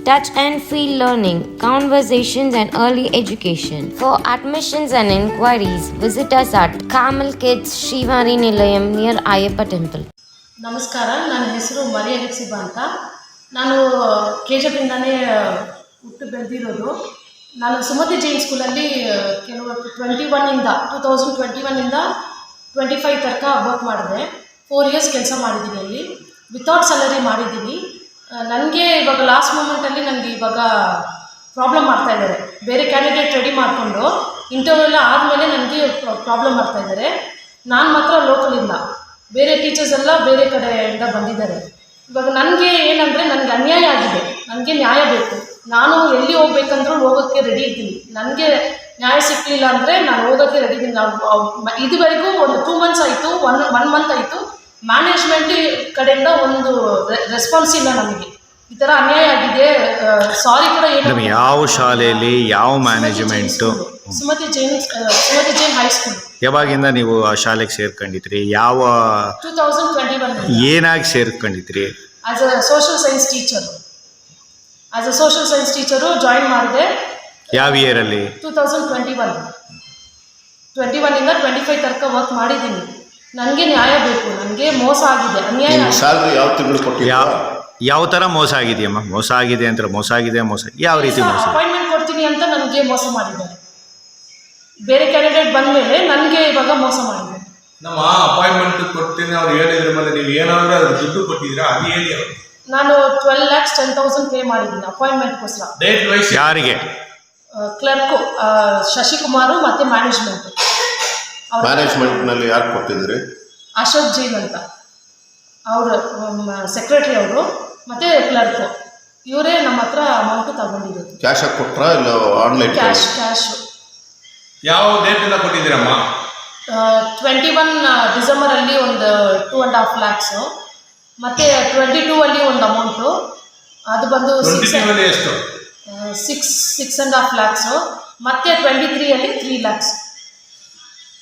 touch and feel learning, conversations, and early education. For admissions and inquiries, visit us at Kamal Kids Shivari Nilayam near Ayappa Temple. ನಮಸ್ಕಾರ ನನ್ನ ಹೆಸರು ಮರಿಯ ಹೆಕ್ಸಿಬ ಅಂತ ನಾನು K ಜಪಿಂದನೇ ಹುಟ್ಟು ಬೆಳೆದಿರೋದು ನಾನು ಸುಮತಿ ಜೈನ್ ಸ್ಕೂಲಲ್ಲಿ ಕೆಲವು ಟ್ವೆಂಟಿ ಒನ್ನಿಂದ ಟೂ ತೌಸಂಡ್ ಟ್ವೆಂಟಿ ಒನ್ನಿಂದ ಟ್ವೆಂಟಿ ಫೈವ್ ತನಕ ವರ್ಕ್ ಮಾಡಿದೆ ಫೋರ್ ಇಯರ್ಸ್ ಕೆಲಸ ಮಾಡಿದ್ದೀನಿ ಅಲ್ಲಿ ವಿತೌಟ್ ಸ್ಯಾಲರಿ ಮಾಡಿದ್ದೀನಿ ನನಗೆ ಇವಾಗ ಲಾಸ್ಟ್ ಮೂಮೆಂಟಲ್ಲಿ ನನಗೆ ಇವಾಗ ಪ್ರಾಬ್ಲಮ್ ಆಗ್ತಾ ಇದ್ದಾರೆ. ಬೇರೆ ಕ್ಯಾಂಡಿಡೇಟ್ ರೆಡಿ ಮಾಡಿಕೊಂಡು ಇಂಟರ್ವ್ಯೂ ಆದಮೇಲೆ ನನಗೆ ಪ್ರಾಬ್ಲಮ್ ಆಗ್ತಾ ಇದ್ದಾರೆ. ನಾನು ಮಾತ್ರ ಲೋಕಲಿಂದ ಬೇರೆ ಟೀಚರ್ಸ್ ಎಲ್ಲ ಬೇರೆ ಕಡೆಯಿಂದ ಬಂದಿದ್ದಾರೆ. ಇವಾಗ ನನಗೆ ಏನಂದರೆ ನನಗೆ ಅನ್ಯಾಯ ಆಗಿದೆ. ನನಗೆ ನ್ಯಾಯ ಬೇಕು. ನಾನು ಎಲ್ಲಿ ಹೋಗ್ಬೇಕಂದ್ರೂ ಹೋಗೋಕ್ಕೆ ರೆಡಿ ಇದ್ದೀನಿ. ನನಗೆ ನ್ಯಾಯ ಸಿಕ್ಕಲಿಲ್ಲ ಅಂದರೆ ನಾನು ಹೋಗೋಕ್ಕೆ ರೆಡಿ ಇದ್ದೀನಿ. ನಾವು ಇದುವರೆಗೂ ಒಂದು ಟೂ ಮಂತ್ಸ್ ಆಯಿತು ಒನ್ ಒನ್ ಮಂತ್ ಆಯಿತು. ಮ್ಯಾನೇಜ್ಮೆಂಟ್ ಕಡೆಯಿಂದ ಒಂದು ರೆಸ್ಪಾನ್ಸ್ ಇಲ್ಲ ನಮಗೆ. ಈ ಥರ ಅನ್ಯಾಯ ಆಗಿದೆ. ಸಾರಿ ಕೂಡ ಏನು ಯಾವ ಶಾಲೆಯಲ್ಲಿ ಯಾವ management Sumati Jain Sumati Jain high school ಯಾವಾಗಿಂದ ನೀವು ಆ ಶಾಲೆಗೆ ಸೇರ್ಕೊಂಡಿದ್ರಿ? ಯಾವ ಟೂ ತೌಸಂಡ್ ಟ್ವೆಂಟಿ ಒನ್ ಏನಾಗಿ ಸೇರ್ಕೊಂಡಿದ್ರಿ? As a social science teacher as a social science teacher join ಮಾಡಿದೆ. ಯಾವ ಇಯರಲ್ಲಿ two thousand twenty one twenty ಒನ್ನಿಂದ twenty five ತನಕ ವರ್ಕ್ ಮಾಡಿದ್ದೀನಿ. ನನಗೆ ನ್ಯಾಯ ಬೇಕು ನನಗೆ ಮೋಸ ಆಗಿದೆ ಅನ್ಯಾಯ ನಿಮ್ಗೆ. ಸ್ಯಾಲ್ರಿ ಯಾವ ತಿಂಗಳು ಯಾವ ಕೊಟ್ಟಿಲ್ಲ ಯಾವ ಥರ ಮೋಸ ಆಗಿದೆಯಮ್ಮ ಮೋಸ ಆಗಿದೆ ಅಂತ ಮೋಸ ಆಗಿದೆ ಮೋಸ ಯಾವ ರೀತಿ ಮೋಸ ಅಪಾಯಿಂಟ್ಮೆಂಟ್ ಕೊಡ್ತೀನಿ ಅಂತ ನನಗೆ ಮೋಸ ಮಾಡಿದ್ದಾರೆ. ಬೇರೆ ಕ್ಯಾಂಡಿಡೇಟ್ ಬಂದಮೇಲೆ ನನಗೆ ಇವಾಗ ಮೋಸ ಮಾಡಿದ್ದಾರೆ. ನಮ್ಮ ಅಪಾಯಿಂಟ್ಮೆಂಟ್ ಕೊಡ್ತೀನಿ ಅವ್ರು ಹೇಳಿದ್ರ ಮೇಲೆ ನೀವು ಏನಾದ್ರು ಅದ್ರ ದುಡ್ಡು ಕೊಟ್ಟಿದ್ದೀರಾ? ಅದು ಹೇಳಿ ನಾನು twelve lakhs ten thousand pay ಮಾಡಿದ್ದೀನಿ ಅಪಾಯಿಂಟ್ಮೆಂಟ್ಗೋಸ್ಕರ ಡೇಟ್ ವೈಸ್ ಯಾರಿಗೆ? ಕ್ಲರ್ಕು ಶಶಿಕುಮಾರು ಮತ್ತು ಮ್ಯಾನೇಜ್ಮೆಂಟ್ ಮ್ಯಾನೇಜ್ಮೆಂಟ್ನಲ್ಲಿ ಯಾರು ಕೊಟ್ಟಿದ್ರಿ ಅಶೋಕ್ ಜೈನ್ ಅಂತ. ಅವರು ಸೆಕ್ರೆಟರಿ ಅವರು ಮತ್ತೆ ಕ್ಲರ್ಕ್ ಇವರೇ ನಮ್ಮ ಹತ್ರ ಅಮೌಂಟ್ ತಗೊಂಡಿರೋದು. ಕ್ಯಾಶ್ ಆಗಿ ಕೊಟ್ರಾ ಇಲ್ಲ ಆನ್ಲೈನ್ ಕ್ಯಾಶ್ ಕ್ಯಾಶ್ ಯಾವ ಡೇಟ್ ಇಂದ ಕೊಟ್ಟಿದ್ದೀರಮ್ಮ? ಟ್ವೆಂಟಿ ಒನ್ ಡಿಸೆಂಬರಲ್ಲಿ ಒಂದು ಟೂ ಆ್ಯಂಡ್ ಹಾಫ್ ಲ್ಯಾಕ್ಸು ಮತ್ತೆ ಟ್ವೆಂಟಿ ಟೂ ಅಲ್ಲಿ ಒಂದು ಅಮೌಂಟು ಅದು ಬಂದು ಸಿಕ್ಸ್ ಅಲ್ಲಿ ಎಷ್ಟು? Six six and half lakhs ಮತ್ತೆ twenty ತ್ರೀಯಲ್ಲಿ three lakhs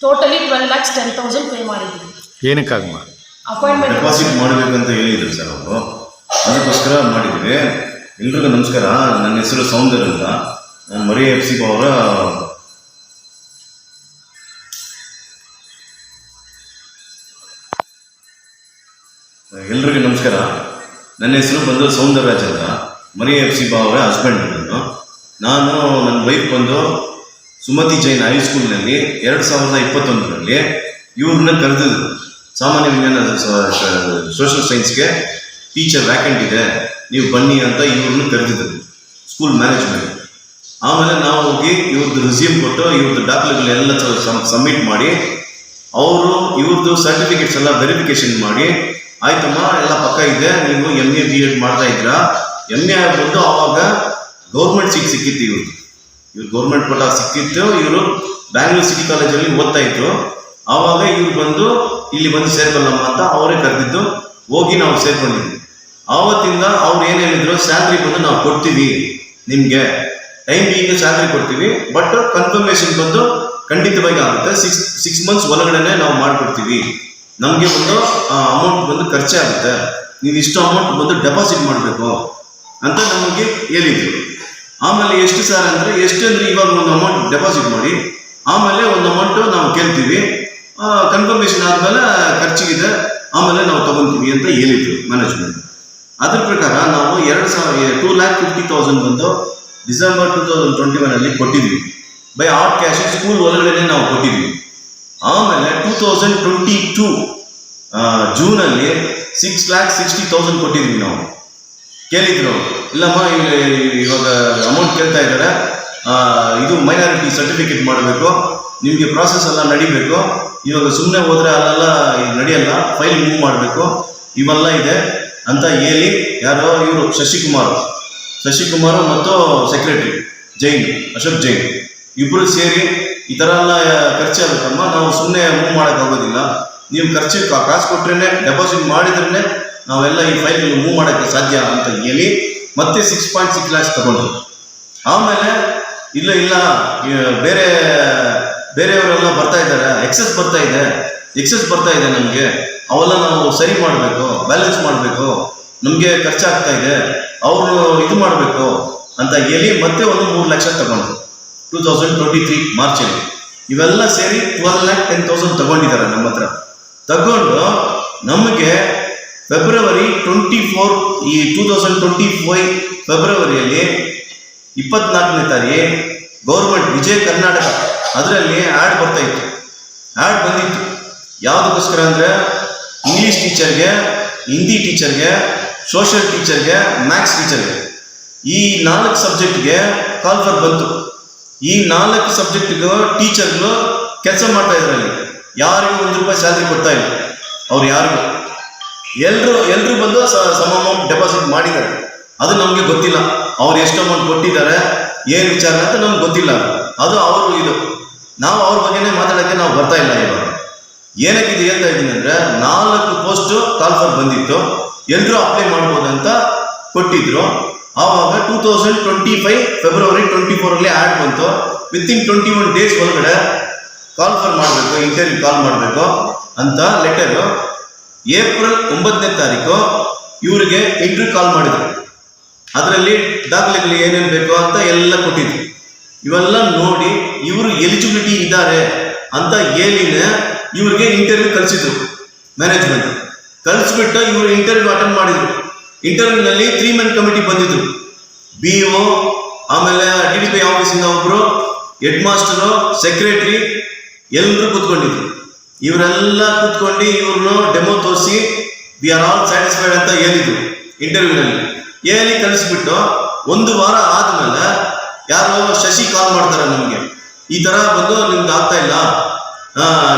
totally twelve lakhs ten thousand pay ಮಾಡಿದ್ದೀನಿ ಏನಕ್ಕಾಗಮ್ಮ ಅಪಾಯಿಂಟ್ಮೆಂಟ್ ಡೆಪಾಸಿಟ್ ಮಾಡಬೇಕಂತ ಹೇಳಿದ್ರು ಸರ್ ಅವರು. ಅದಕ್ಕೋಸ್ಕರ ಮಾಡಿದ್ದೀವಿ ಎಲ್ರಿಗೂ ನಮಸ್ಕಾರ. ನನ್ನ ಹೆಸರು ಸೌಂದರ್ಯ ಅಂತ. ನಾನು ಮರಿ ಎಫ್ ಸಿ ಅವರ ಎಲ್ರಿಗೂ ನಮಸ್ಕಾರ. ನನ್ನ ಹೆಸರು ಬಂದು ಸೌಂದರರಾಜ್ ಅಂತ. ಮರಿ ಎಫ್ ಸಿ ಅವರ ಹಸ್ಬೆಂಡ್ ನಾನು ನನ್ನ ವೈಫ್ ಬಂದು ಸುಮತಿ ಜೈನ್ ಹೈಸ್ಕೂಲ್ನಲ್ಲಿ ಎರಡು ಸಾವಿರದ ಇಪ್ಪತ್ತೊಂದರಲ್ಲಿ ಇವ್ರನ್ನ ಕರೆದಿದ್ರು. ಸಾಮಾನ್ಯ ವಿಜ್ಞಾನ ಸೋಷಲ್ ಸೈನ್ಸ್ಗೆ ಟೀಚರ್ ವ್ಯಾಕೆಂಟ್ ಇದೆ, ನೀವು ಬನ್ನಿ ಅಂತ ಇವ್ರನ್ನ ಕರೆದಿದ್ರು ಸ್ಕೂಲ್ ಮ್ಯಾನೇಜ್ಮೆಂಟ್ ಆಮೇಲೆ ನಾವು ಹೋಗಿ ಇವ್ರದ್ದು ರಿಸ್ಯೂಮ್ ಕೊಟ್ಟು ಇವ್ರದ್ದು ದಾಖಲೆಗಳೆಲ್ಲ ಸಬ್ಮಿಟ್ ಮಾಡಿ, ಅವರು ಇವ್ರದ್ದು ಸರ್ಟಿಫಿಕೇಟ್ಸ್ ಎಲ್ಲ ವೆರಿಫಿಕೇಶನ್ ಮಾಡಿ, ಆಯ್ತಮ್ಮ, ಎಲ್ಲ ಪಕ್ಕ ಇದೆ, ನೀವು ಎಂ ಎ ಬಿ ಎಡ್ ಮಾಡ್ತಾ ಇದ್ದೀರಾ? ಎಂ ಎ ಬಂದು ಆವಾಗ ಗೌರ್ಮೆಂಟ್ ಸೀಟ್ ಸಿಕ್ಕಿತ್ತು ಇವ್ರಿಗೆ ಇವ್ರು ಗೌರ್ಮೆಂಟ್ ಪಟ ಸಿಕ್ಕಿತ್ತು, ಇವರು ಬ್ಯಾಂಗ್ಳೂರ್ ಸಿಟಿ ಕಾಲೇಜಲ್ಲಿ ಓದ್ತಾ ಇದ್ರು. ಆವಾಗ ಇವ್ರು ಬಂದು ಇಲ್ಲಿ ಬಂದು ಸೇರ್ಕೊಳ್ಳಮ್ಮ ಅಂತ ಅವರೇ ಕರೆದಿದ್ದು, ಹೋಗಿ ನಾವು ಸೇರ್ಕೊಂಡಿದ್ವಿ. ಆವತ್ತಿಂದ ಅವ್ರು ಏನು ಹೇಳಿದ್ರು ಸ್ಯಾಲ್ರಿ ಬಂದು ನಾವು ಕೊಡ್ತೀವಿ ನಿಮಗೆ. ಟೈಮ್ ಈಗ ಸ್ಯಾಲ್ರಿ ಕೊಡ್ತೀವಿ ಬಟ್ ಕನ್ಫರ್ಮೇಶನ್ ಬಂದು ಖಂಡಿತವಾಗಿ ಆಗುತ್ತೆ. ಸಿಕ್ಸ್ ಸಿಕ್ಸ್ ಮಂತ್ಸ್ ಒಳಗಡೆನೆ ನಾವು ಮಾಡಿಕೊಡ್ತೀವಿ. ನಮಗೆ ಒಂದು ಅಮೌಂಟ್ ಬಂದು ಖರ್ಚೆ ಆಗುತ್ತೆ. ನೀವು ಇಷ್ಟು ಅಮೌಂಟ್ ಬಂದು ಡೆಪಾಸಿಟ್ ಮಾಡಬೇಕು ಅಂತ ನಮಗೆ ಹೇಳಿದ್ರು. ಆಮೇಲೆ ಎಷ್ಟು ಸರ್ ಅಂದರೆ, ಎಷ್ಟು ಅಂದರೆ ಇವಾಗ ಒಂದು ಅಮೌಂಟ್ ಡೆಪಾಸಿಟ್ ಮಾಡಿ, ಆಮೇಲೆ ಒಂದು ಅಮೌಂಟು ನಾವು ಕೇಳ್ತೀವಿ. ಕನ್ಫರ್ಮೇಷನ್ ಆದಮೇಲೆ ಖರ್ಚಿಗಿದೆ, ಆಮೇಲೆ ನಾವು ತಗೊಂತೀವಿ ಅಂತ ಹೇಳಿದ್ರು ಮ್ಯಾನೇಜ್ಮೆಂಟ್ ಅದ್ರ ಪ್ರಕಾರ ನಾವು ಎರಡು ಸಾವಿರ ಟೂ ಲ್ಯಾಕ್ ಫಿಫ್ಟಿ ತೌಸಂಡ್ ಬಂದು ಡಿಸೆಂಬರ್ ಟೂ ತೌಸಂಡ್ ಟ್ವೆಂಟಿ ಒನಲ್ಲಿ ಕೊಟ್ಟಿದ್ವಿ. ಬೈ ಆರ್ಟ್ ಕ್ಯಾಶ್ ಸ್ಕೂಲ್ ಒಳಗಡೆ ನಾವು ಕೊಟ್ಟಿದ್ವಿ. ಆಮೇಲೆ ಟೂ ತೌಸಂಡ್ ಟ್ವೆಂಟಿ ಟೂ ಜೂನಲ್ಲಿ ಸಿಕ್ಸ್ ಲ್ಯಾಕ್ ಸಿಕ್ಸ್ಟಿ ತೌಸಂಡ್ ಕೊಟ್ಟಿದ್ವಿ ನಾವು. ಕೇಳಿದ್ರು ಇಲ್ಲಮ್ಮ ಇಲ್ಲಿ ಇವಾಗ ಅಮೌಂಟ್ ಕೇಳ್ತಾ ಇದ್ದಾರೆ. ಇದು ಮೈನಾರಿಟಿ ಸರ್ಟಿಫಿಕೇಟ್ ಮಾಡಬೇಕು. ನಿಮಗೆ ಪ್ರಾಸೆಸ್ ಎಲ್ಲ ನಡಿಬೇಕು. ಇವಾಗ ಸುಮ್ಮನೆ ಹೋದರೆ ಅಲ್ಲೆಲ್ಲ ನಡೆಯಲ್ಲ ಫೈಲ್ ಮೂವ್ ಮಾಡಬೇಕು. ಇವೆಲ್ಲ ಇದೆ ಅಂತ ಹೇಳಿ ಯಾರೋ ಇವರು ಶಶಿಕುಮಾರ್. ಶಶಿಕುಮಾರ್ ಮತ್ತು ಸೆಕ್ರೆಟರಿ ಜೈನ್, ಅಶೋಕ್ ಜೈನ್. ಇಬ್ಬರು ಸೇರಿ ಈ ಥರ ಎಲ್ಲ ಖರ್ಚಾಗುತ್ತಮ್ಮ ನಾವು ಸುಮ್ಮನೆ ಮೂವ್ ಮಾಡೋಕ್ಕಾಗೋದಿಲ್ಲ ನೀವು ಖರ್ಚಿಗೆ ಕಾ- ಕಾಸು ಕೊಟ್ರೇ ಡೆಪಾಸಿಟ್ ಮಾಡಿದ್ರೇ ನಾವೆಲ್ಲ ಈ ಫೈಲ್ ಮೂವ್ ಮಾಡೋಕ್ಕೆ ಸಾಧ್ಯ ಅಂತ ಹೇಳಿ ಮತ್ತೆ ಸಿಕ್ಸ್ ಪಾಯಿಂಟ್ ಸಿಕ್ಸ್ ಲ್ಯಾಕ್ಸ್ ತಗೊಂಡ್ರು. ಆಮೇಲೆ ಇಲ್ಲ ಇಲ್ಲ ಬೇರೆ, ಬೇರೆಯವರೆಲ್ಲ ಬರ್ತಾ ಇದ್ದಾರೆ. ಎಕ್ಸಸ್ ಬರ್ತಾ ಇದೆ. ಎಕ್ಸಸ್ ಬರ್ತಾ ಇದೆ ನಮಗೆ. ಅವೆಲ್ಲ ನಾವು ಸರಿ ಮಾಡಬೇಕು ಬ್ಯಾಲೆನ್ಸ್ ಮಾಡಬೇಕು. ನಮಗೆ ಖರ್ಚಾಗ್ತಾ ಇದೆ. ಅವರು ಇದು ಮಾಡಬೇಕು ಅಂತ ಹೇಳಿ ಮತ್ತೆ ಒಂದು ಮೂರು ಲಕ್ಷ ತಗೊಂಡ್ರು. ಟೂ ತೌಸಂಡ್ ಟ್ವೆಂಟಿ ತ್ರೀ ಮಾರ್ಚಲ್ಲಿ. ಇವೆಲ್ಲ ಸೇರಿ ಟ್ವೆಲ್ ಲ್ಯಾಕ್ ಟೆನ್ ತೌಸಂಡ್ ತಗೊಂಡಿದ್ದಾರೆ ನಮ್ಮ ಹತ್ರ. ತಗೊಂಡು ನಮಗೆ ಫೆಬ್ರವರಿ ಟ್ವೆಂಟಿ ಫೋರ್ ಈ ಟೂ ತೌಸಂಡ್ ಟ್ವೆಂಟಿ ಫೈವ್ ಫೆಬ್ರವರಿಯಲ್ಲಿ ಇಪ್ಪತ್ನಾಲ್ಕನೇ ತಾರೀಕು ಗೌರ್ಮೆಂಟ್ ವಿಜಯ ಕರ್ನಾಟಕ. ಅದರಲ್ಲಿ ಆ್ಯಡ್ ಬರ್ತಾ ಇತ್ತು. ಆ್ಯಡ್ ಬಂದಿತ್ತು. ಯಾವುದಕ್ಕೋಸ್ಕರ ಅಂದರೆ ಇಂಗ್ಲೀಷ್ ಟೀಚರ್ಗೆ ಹಿಂದಿ ಟೀಚರ್ಗೆ ಸೋಷಿಯಲ್ ಟೀಚರ್ಗೆ ಮ್ಯಾಥ್ಸ್ ಟೀಚರ್ಗೆ ಈ ನಾಲ್ಕು ಸಬ್ಜೆಕ್ಟ್ಗೆ ಕಾಲ್ ಫರ್ ಬಂತು. ಈ ನಾಲ್ಕು ಸಬ್ಜೆಕ್ಟ್ಗೂ ಟೀಚರ್ಗಳು ಕೆಲಸ ಮಾಡ್ತಾ ಇದ್ರಲ್ಲಿ. ಯಾರಿಗೂ ಒಂದು ರೂಪಾಯಿ ಸ್ಯಾಲ್ರಿ ಕೊಡ್ತಾ ಇಲ್ಲ. ಅವ್ರು ಯಾರಿಗೂ? ಎಲ್ಲರೂ ಎಲ್ಲರೂ ಬಂದು ಸಮ ಅಮೌಂಟ್ ಡೆಪಾಸಿಟ್ ಮಾಡಿದ್ದಾರೆ. ಅದು ನಮಗೆ ಗೊತ್ತಿಲ್ಲ. ಅವ್ರು ಎಷ್ಟು ಅಮೌಂಟ್ ಕೊಟ್ಟಿದ್ದಾರೆ, ಏನು ವಿಚಾರ ಅಂತ ನಮ್ಗೆ ಗೊತ್ತಿಲ್ಲ. ಅದು ಅವರು ಇದು, ನಾವು ಅವ್ರ ಬಗ್ಗೆನೇ ಮಾತಾಡೋಕ್ಕೆ ನಾವು ಬರ್ತಾ ಇಲ್ಲ ಇವಾಗ. ಏನಕ್ಕೆ ಇದು ಹೇಳ್ತಾ ಇದ್ದೀನಿ ಅಂದರೆ, ನಾಲ್ಕು ಪೋಸ್ಟು ಕಾಲ್ ಫರ್ ಬಂದಿತ್ತು. ಎಲ್ಲರೂ ಅಪ್ಲೈ ಮಾಡ್ಬೋದು ಅಂತ ಕೊಟ್ಟಿದ್ರು. ಆವಾಗ two thousand twenty five February twenty ಫೋರಲ್ಲಿ ad ಬಂತು. ವಿತಿನ್ ಟ್ವೆಂಟಿ ಒನ್ ಡೇಸ್ ಒಳಗಡೆ ಕಾಲ್ ಫಾರ್ ಮಾಡಬೇಕು ಇಂಟರ್ವ್ಯೂ ಕಾಲ್ ಮಾಡಬೇಕು ಅಂತ ಲೆಟರು ಏಪ್ರಿಲ್ ಒಂಬತ್ತನೇ ತಾರೀಕು ಇವರಿಗೆ ಇಂಟರ್ವ್ಯೂ ಕಾಲ್ ಮಾಡಿದ್ರು. ಅದರಲ್ಲಿ ದಾಖಲೆಗಳು ಏನೇನು ಬೇಕು ಅಂತ ಎಲ್ಲ ಕೊಟ್ಟಿದ್ರು. ಇವೆಲ್ಲ ನೋಡಿ ಇವರು ಎಲಿಜಿಬಿಲಿಟಿ ಇದ್ದಾರೆ ಅಂತ ಹೇಳಿನೇ ಇವ್ರಿಗೆ ಇಂಟರ್ವ್ಯೂ ಕಳಿಸಿದ್ರು ಮ್ಯಾನೇಜ್ಮೆಂಟ್ ಕಳಿಸ್ಬಿಟ್ಟು ಇವರು ಇಂಟರ್ವ್ಯೂ ಅಟೆಂಡ್ ಮಾಡಿದ್ರು. ಇಂಟರ್ವ್ಯೂನಲ್ಲಿ ತ್ರೀ ಮೆನ್ ಕಮಿಟಿ ಬಂದಿದ್ರು. ಬಿ ಒ ಆಮೇಲೆ ಡಿ ಡಿ ಪಿ ಆಫೀಸಿಂದ ಒಬ್ಬರು ಹೆಡ್ ಮಾಸ್ಟರು ಸೆಕ್ರೆಟ್ರಿ ಎಲ್ಲರೂ ಕೂತ್ಕೊಂಡಿದ್ರು. ಇವರೆಲ್ಲ ಕೂತ್ಕೊಂಡು ಇವ್ರನ್ನ ಡೆಮೋ ತೋರಿಸಿ ವಿ ಆರ್ ಆಲ್ ಸ್ಯಾಟಿಸ್ಫೈಡ್ ಅಂತ ಹೇಳಿದ್ರು ಇಂಟರ್ವ್ಯೂನಲ್ಲಿ. ಹೇಳಿ ಕಳಿಸ್ಬಿಟ್ಟು ಒಂದು ವಾರ ಆದ್ಮೇಲೆ ಯಾರೋ ಶಶಿ ಕಾಲ್ ಮಾಡ್ತಾರೆ ನಮಗೆ. ಈ ತರ ಬಂದು ನಿಮ್ದು ಆಗ್ತಾ ಇಲ್ಲ.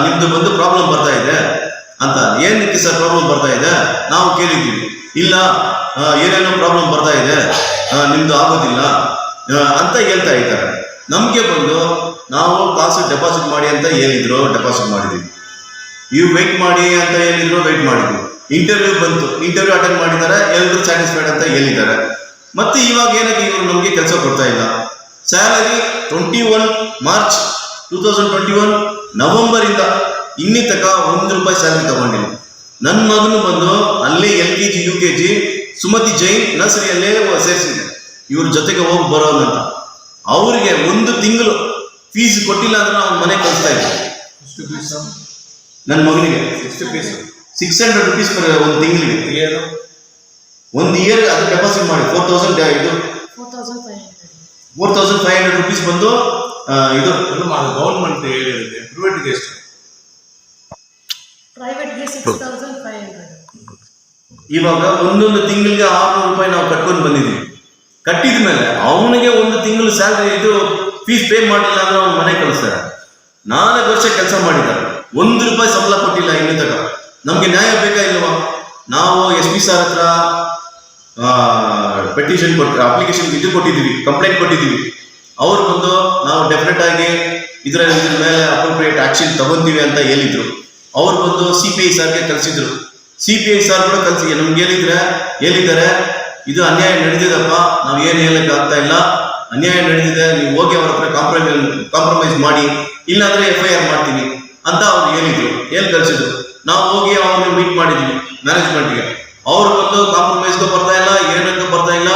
ನಿಮ್ದು ಬಂದು ಪ್ರಾಬ್ಲಮ್ ಬರ್ತಾ ಇದೆ ಅಂತ. ಏನಕ್ಕೆ ಸರ್ ಪ್ರಾಬ್ಲಮ್ ಬರ್ತಾ ಇದೆ? ನಾವು ಕೇಳಿದ್ವಿ. ಇಲ್ಲ ಏನೇನೋ ಪ್ರಾಬ್ಲಮ್ ಬರ್ತಾ ಇದೆ. ನಿಮ್ದು ಆಗೋದಿಲ್ಲ. ಅಂತ ಹೇಳ್ತಾ ಇದ್ದಾರೆ. ನಮಗೆ ಬಂದು ನಾವು ಕಾಸು ಡೆಪಾಸಿಟ್ ಮಾಡಿ ಅಂತ ಹೇಳಿದ್ರು ಡೆಪಾಸಿಟ್ ಮಾಡಿದ್ವಿ. ಇವ್ರು ವೆಯ್ಟ್ ಮಾಡಿ ಅಂತ ಹೇಳಿದ್ರು ವೆಯ್ಟ್ ಮಾಡಿದ್ರು. ಇಂಟರ್ವ್ಯೂ ಬಂತು. ಇಂಟರ್ವ್ಯೂ ಅಟೆಂಡ್ ಮಾಡಿದ್ದಾರೆ ಎಲ್ಲರೂ ಸ್ಯಾಟಿಸ್ಫೈಡ್ ಅಂತ ಹೇಳಿದ್ದಾರೆ. ಮತ್ತೆ ಇವಾಗ ಏನಕ್ಕೆ ಇವರು ನಮಗೆ ಕೆಲಸ ಕೊಡ್ತಾ ಇಲ್ಲ? Salary twenty one March two thousand twenty one ನವೆಂಬರಿಂದ ಇನ್ನಿ ತನಕ ಒಂದು ರೂಪಾಯಿ ಸ್ಯಾಲರಿ ತಗೊಂಡಿಲ್ಲ. ನನ್ನ ಮಗನು ಬಂದು ಅಲ್ಲೇ L K G, U K G, Sumati Jain ನರ್ಸರಿಯಲ್ಲೇ ಸೇರಿಸಿದೆ. ಇವ್ರ ಜೊತೆಗೆ ಹೋಗಿ ಬರೋದಂತ ಅವರಿಗೆ ಒಂದು ತಿಂಗಳು ಫೀಸ್ ಕೊಟ್ಟಿಲ್ಲ ಅಂದ್ರೆ ಅವ್ನ ಮನೆ ಕಳಿಸ್ತಾ ಇದ್ದೆ. ಎಷ್ಟು ಪೀಸು ನನ್ನ ಮಗನಿಗೆ. ಎಷ್ಟು fees six hundred rupees per ಒಂದು ತಿಂಗಳಿಗೆ. ಒಂದು ಇಯರ್ ಅದು ಡೆಪಾಸಿಟ್ ಮಾಡಿ. ಫೋರ್ ತೌಸಂಡ್ ಇದು. Four thousand five hundred four thousand five hundred rupees ಬಂದು ಇದು. ಅದು ಗೌರ್ಮೆಂಟ್ ಹೇಳಿರುತ್ತೆ. ಪ್ರೈವೇಟ್ಗೆ ಎಷ್ಟು? ಪ್ರೈವೇಟ್ಗೆ ಸಿಕ್ಸ್ ತೌಸಂಡ್ ಫೈವ್ ಹಂಡ್ರೆಡ್ ಇವಾಗ ಒಂದೊಂದು ತಿಂಗಳಿಗೆ ಆರ್ನೂರು ರೂಪಾಯಿ ನಾವು ಕಟ್ಕೊಂಡು ಬಂದಿದ್ದೀವಿ. ಕಟ್ಟಿದ ಮೇಲೆ ಅವನಿಗೆ ಒಂದು ತಿಂಗಳು ಸ್ಯಾಲ್ರಿ ಇದು ಫೀಸ್ ಪೇ ಮಾಡಿಲ್ಲ ಅಂದ್ರೆ ಅವ್ನ ಮನೆ ಕಳಿಸ್ತಾರೆ ನಾಲ್ಕು ವರ್ಷ ಕೆಲಸ ಮಾಡಿದ್ದಾರೆ ಒಂದು ರೂಪಾಯಿ ಸಂಬಳ ಕೊಟ್ಟಿಲ್ಲ ಇನ್ನೂ ತಗ ನಮ್ಗೆ ನ್ಯಾಯ ಬೇಕಾ ಇಲ್ವಾ ನಾವು ಎಸ್ ಪಿ ಸರ್ ಹತ್ರ ಪೆಟಿಷನ್ ಕೊಟ್ಟರೆ ಅಪ್ಲಿಕೇಶನ್ ಇದು ಕೊಟ್ಟಿದ್ದೀವಿ ಕಂಪ್ಲೇಂಟ್ ಕೊಟ್ಟಿದ್ದೀವಿ. ಅವ್ರು ಬಂದು ನಾವು ಡೆಫಿನೆಟ್ ಆಗಿ ಇದರ ಇದ್ರ ಮೇಲೆ ಅಪ್ರೋಪ್ರಿಯೇಟ್ ಆಕ್ಷನ್ ತಗೊಂತೀವಿ ಅಂತ ಹೇಳಿದ್ರು. ಅವ್ರು ಬಂದು ಸಿ ಪಿ ಐ ಸರ್ಗೆ ಕಲಿಸಿದ್ರು ಸಿ ಪಿ ಐ ಸರ್ ಕೂಡ ಕಲಿಸಿ ನಮ್ಗೆ ಹೇಳಿದ್ರೆ, ಹೇಳಿದ್ದಾರೆ, ಇದು ಅನ್ಯಾಯ ನಡೆದಿದೆಪ್ಪ ನಾವು ಏನು ಹೇಳಕ್ ಆಗ್ತಾ ಇಲ್ಲ. ಅನ್ಯಾಯ ನಡೆದಿದೆ, ನೀವು ಹೋಗಿ ಅವ್ರ ಹತ್ರ ಕಾಂಪ್ರಮೈಸ್ ಕಾಂಪ್ರಮೈಸ್ ಮಾಡಿ. ಇಲ್ಲಾಂದ್ರೆ ಎಫ್ ಐ ಆರ್ ಮಾಡ್ತೀನಿ. ಅಂತ ಅವ್ರು ಹೇಳಿದ್ರು ಏನ್ ಕಳಿಸಿದ್ರು? ನಾವು ಹೋಗಿ ಅವ್ರನ್ನ ಮೀಟ್ ಮಾಡಿದ್ವಿ ಮ್ಯಾನೇಜ್ಮೆಂಟ್ಗೆ ಅವ್ರು ಬಂದು ಕಾಂಪ್ರಮೈಸ್ಗೂ ಬರ್ತಾ ಇಲ್ಲ ಏನಂತ ಬರ್ತಾ ಇಲ್ಲ.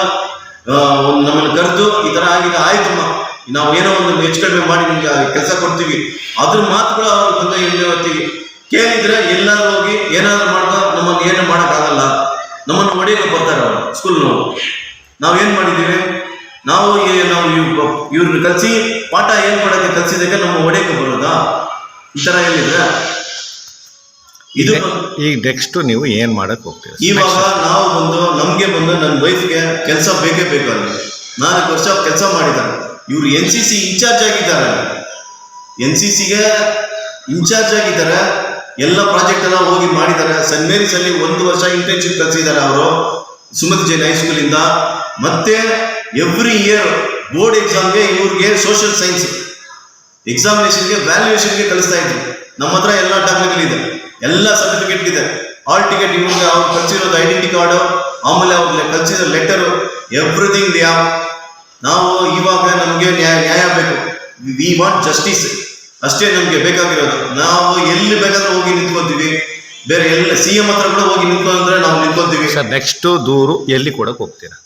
ನಮ್ಮನ್ನು ಕರೆದು ಈ ತರ ಆಗಿದೆ, ಆಯ್ತು ನಾವು ಏನೋ ಒಂದು ಹೆಚ್ಚು ಕಡಿಮೆ ಮಾಡಿ ನಿಮ್ಗೆ ಕೆಲಸ ಕೊಡ್ತೀವಿ. ಅದ್ರ ಮಾತುಗಳು ಅವ್ರು ಬಂದು ಇಲ್ಲಿ ಕೇಳಿದ್ರೆ ಎಲ್ಲಾದ್ರೂ ಹೋಗಿ ಏನಾದ್ರು ಮಾಡ್ಕೊ ನಮ್ಮನ್ನು ಏನು ಮಾಡೋಕ್ಕಾಗಲ್ಲ. ನಮ್ಮನ್ನು ಹೊಡೆಯಕ್ಕೆ ಬರ್ತಾರೆ ಅವರು ಸ್ಕೂಲ್ನವರು ಏನು ಮಾಡಿದ್ದೀವಿ? ನಾವು ನಾವು ಇವ್- ಇವ್ರನ್ನ ಕಲಿಸಿ, ಪಾಠ ಏನ್ ಮಾಡೋಕ್ಕೆ ಕಲಿಸಿದಾಗ ನಮ್ಮ ಒಡೆಯಕ್ಕೆ ಬರೋದಾ? ಈ ಥರ ಹೇಳಿದ್ರೆ ಇದು ಈಗ ನೆಕ್ಸ್ಟ್ ನೀವು ಏನು ಮಾಡಕ್ ಹೋಗ್ತೀರಿ? ಇವಾಗ ನಾವು ಬಂದು ನಮಗೆ ಬಂದು ನನ್ನ ವೈಫ್ಗೆ ಕೆಲಸ ಬೇಕೇ ಬೇಕು ಅಲ್ಲಿ ನಾಲ್ಕು ವರ್ಷ ಕೆಲಸ ಮಾಡಿದ್ದಾರೆ. ಇವರು ಎನ್ ಸಿ ಸಿ ಇನ್ಚಾರ್ಜ್ ಆಗಿದ್ದಾರೆ. ಎನ್ ಸಿ ಸಿಗೆ ಇನ್ಚಾರ್ಜ್ ಆಗಿದ್ದಾರೆ. ಎಲ್ಲ ಪ್ರಾಜೆಕ್ಟ್ ಎಲ್ಲ ಹೋಗಿ ಮಾಡಿದ್ದಾರೆ. ಸೆಂಟ್ ಮೇರಿಸ್ ಅಲ್ಲಿ ಒಂದು ವರ್ಷ ಇಂಟರ್ನ್ಶಿಪ್ ಕಲಿಸಿದ್ದಾರೆ ಅವರು ಸುಮತಿ ಜೈನ್ ಹೈಸ್ಕೂಲಿಂದ ಮತ್ತೆ ಎವ್ರಿ ಇಯರ್ ಬೋರ್ಡ್ ಎಕ್ಸಾಮ್ಗೆ ಇವ್ರಿಗೆ ಸೋಷಿಯಲ್ ಸೈನ್ಸ್ ಎಕ್ಸಾಮಿನೇಷನ್ಗೆ ವ್ಯಾಲ್ಯೂಯೇಷನ್ಗೆ ಕಳಿಸ್ತಾ ಇದ್ರು. ನಮ್ಮ ಹತ್ರ ಎಲ್ಲ ದಾಖಲೆಗಳಿದೆ. ಎಲ್ಲ ಸರ್ಟಿಫಿಕೇಟ್ ಇದೆ. ಆಲ್ ಟಿಕೆಟ್ ಇವಾಗ ಅವ್ರು ಕಳ್ಸಿರೋದು ಐಡೆಂಟಿ ಕಾರ್ಡು ಆಮೇಲೆ ಅವ್ರಿಗೆ ಕಳ್ಸಿರೋ ಲೆಟರು ಎವ್ರಿಥಿಂಗ್ ದೇ ನಾವು ಇವಾಗ ನಮಗೆ ನ್ಯಾಯ ನ್ಯಾಯ ಬೇಕು. ವಿ ವಾಂಟ್ ಜಸ್ಟಿಸ್ ಅಷ್ಟೇ ನಮಗೆ ಬೇಕಾಗಿರೋದು. ನಾವು ಎಲ್ಲಿ ಬೇಕಾದ್ರೂ ಹೋಗಿ ನಿಂತ್ಕೊಂತೀವಿ. ಬೇರೆ ಎಲ್ಲ ಸಿ ಎಂ ಹತ್ರ ಕೂಡ ಹೋಗಿ ನಿಂತ್ಕೊಂಡ್ರೆ ನಾವು ನಿಂತ್ಕೊಂತೀವಿ. ಸರ್ ನೆಕ್ಸ್ಟ್ ದೂರು ಎಲ್ಲಿ ಕೊಡಕ್ಕೆ ಹೋಗ್ತೀರಾ?